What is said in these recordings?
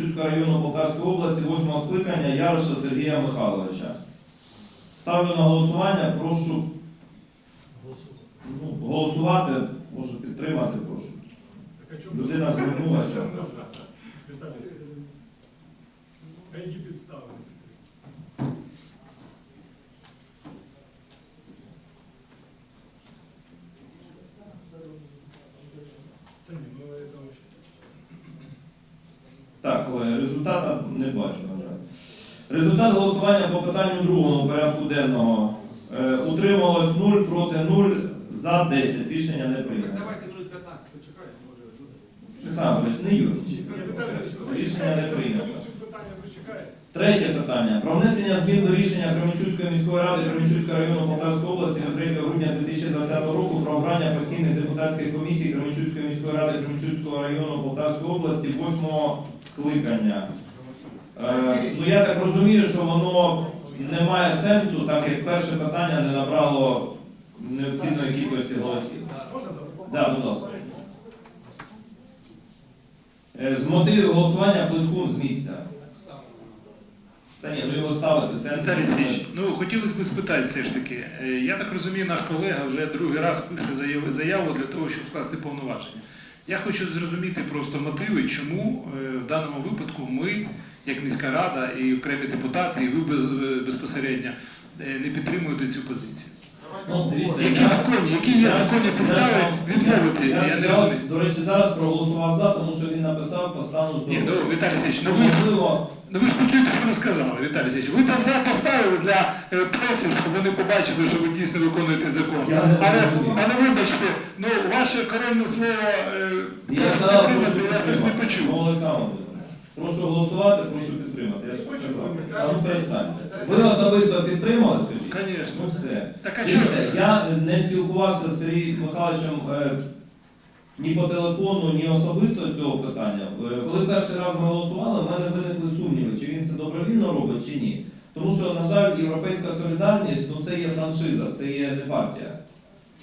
Кременчуцького району Полтавської області, 8 скликання Яроша Сергія Михайловича. Ставлю на голосування, прошу ну, голосувати, можу підтримати, прошу. Людина звернулася. Які підстави? Та ні, ну це вообще. Так, колеги, результата не бачу, на жаль. Результат голосування по питанню другому порядку денного. Е, утрималось 0, проти 0, за 10. Рішення не прийнято. Давайте минут 15 почекаємо, може. Олександр не юрничайте. Рішення не прийнято. Третє питання. Про внесення змін до рішення Кременчуцької міської ради Кременчуцького району Полтавської області від 3 грудня 2020 року про обрання постійних депутатських комісій Кременчуцької міської ради Кременчуцького району Полтавської області 8 скликання. Е, ну я так розумію, що воно не має сенсу, так як перше питання не набрало необхідної кількості голосів. Да, будь ласка. Е, З мотивів голосування Плескун з місця. Та ні, ну його ставити сенс. Віталій Сергійович, ну хотілося б спитати все ж таки. Е, Я так розумію, наш колега вже другий раз пише заяв- заяву для того, щоб скласти повноваження. Я хочу зрозуміти просто мотиви, чому е, в даному випадку ми, як міська рада і окремі депутати, і ви без- безпосередньо е, не підтримуєте цю позицію. Ну, дивіться, Які я- законні, які є я законні я підстави вам- відмовити? Я, Я не я, розумію. до речі, зараз проголосував за, тому що він написав по стану Ні, здоров'я. ну Віталій Сергійович, ну ви Можливо, Ну ви ж почуєте, що ви сказали, Віталій Сергійович. Ви за поставили для е, преси, щоб вони побачили, що ви дійсно виконуєте закон. Я Але, але вибачте, ну ваше коронне слово е, я прошу сказав, я якось не почув. Ну, прошу голосувати, прошу підтримати. Я ж сказав. А ну перестаньте. Ви особисто підтримали, скажіть? Звісно. Ну все. Так а чого? Дивіться, я не спілкувався з Сергієм Михайловичем е, ні по телефону, ні особисто з цього питання. Е, Коли перший раз ми голосували, в мене виникли сумніви, чи він це добровільно робить, чи ні. Тому що, на жаль, європейська солідарність ну, це є франшиза, це є не партія.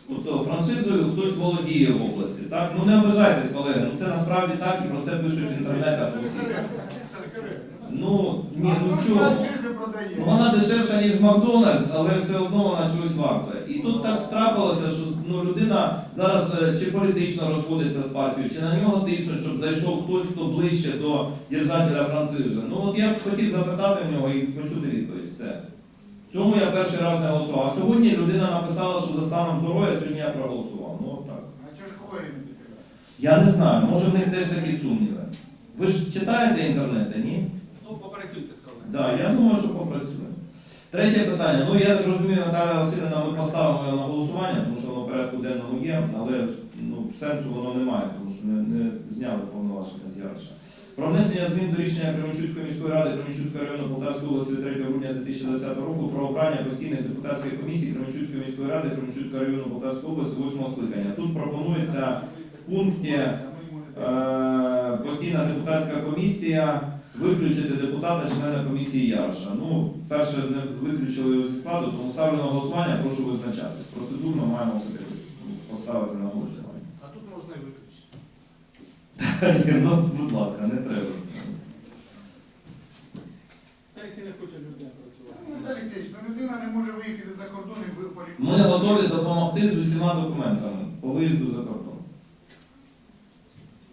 Тобто франшизою хтось володіє в області. Так? Ну не обижайтесь, колеги, ну це насправді так і про це пишуть в інтернетах. Ну ні, ну хто ж чого? продає? Ну, Вона дешевша, ніж Макдональдс, але все одно вона чогось варта. І тут так страпилося, що ну, людина зараз е, чи політично розходиться з партією, чи на нього тиснуть, щоб зайшов хтось, хто ближче до держателя францижа. Ну от я б хотів запитати в нього і почути відповідь. Все. В цьому я перший раз не голосував. А сьогодні людина написала, що за станом здоров'я сьогодні я проголосував. Ну от так. А чого ж колеги не підтримують? Я не знаю, може в них теж такі сумніви. Ви ж читаєте інтернети, ні? Попрацюйте з колегами. Так, я думаю, що попрацює. Третє питання. Ну, я так розумію, Наталя Васильівна, ми поставимо його на голосування, тому що воно порядку денному є, але ну, сенсу воно немає, тому що не, не зняли повноваження з Яроша. Про внесення змін до рішення Кременчуцької міської ради Кременчуцького району Полтавської області 3 грудня 2020 року про обрання постійних депутатських комісій Кременчуцької міської ради Кременчуцького району Полтавської області 8 скликання. Тут пропонується в пункті. Е, постійна депутатська комісія виключити депутата члена комісії Яроша. Ну, перше, не виключили його зі складу, тому ставлю на голосування, прошу визначатись. Процедурно маємо собі поставити на голосування. А тут можна і виключити. Ну, будь ласка, не треба це. Та якщо не хоче людина працювати. Ну, Віталій Сергійович, ну людина не може виїхати за кордон і ви Ми готові допомогти з усіма документами по виїзду за кордон.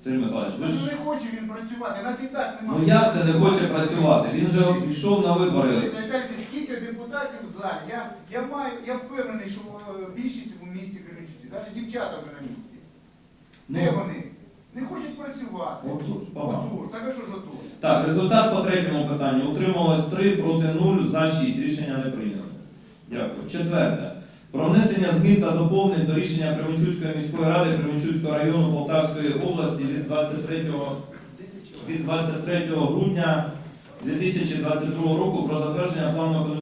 Сергій Михайлович, ви Ну, ж не хоче він працювати, нас і так немає. ну як це не хоче працювати? Він же йшов на вибори. Віталій Сергійович, скільки депутатів в залі? Я, я маю, я впевнений, що е, більшість у місті Кременчуці, навіть дівчата вже на місці. Де Ну, вони? Не хочуть працювати. отож, погано. Отур, так а що ж отур? Так, результат по третьому питанню. Утрималось 3 проти 0, за 6. Рішення не прийнято. Дякую. Четверте. Про внесення змін та доповнень до рішення Кременчуцької міської ради Кременчуцького району Полтавської області від 23, від 23 грудня 2022 року про затвердження плану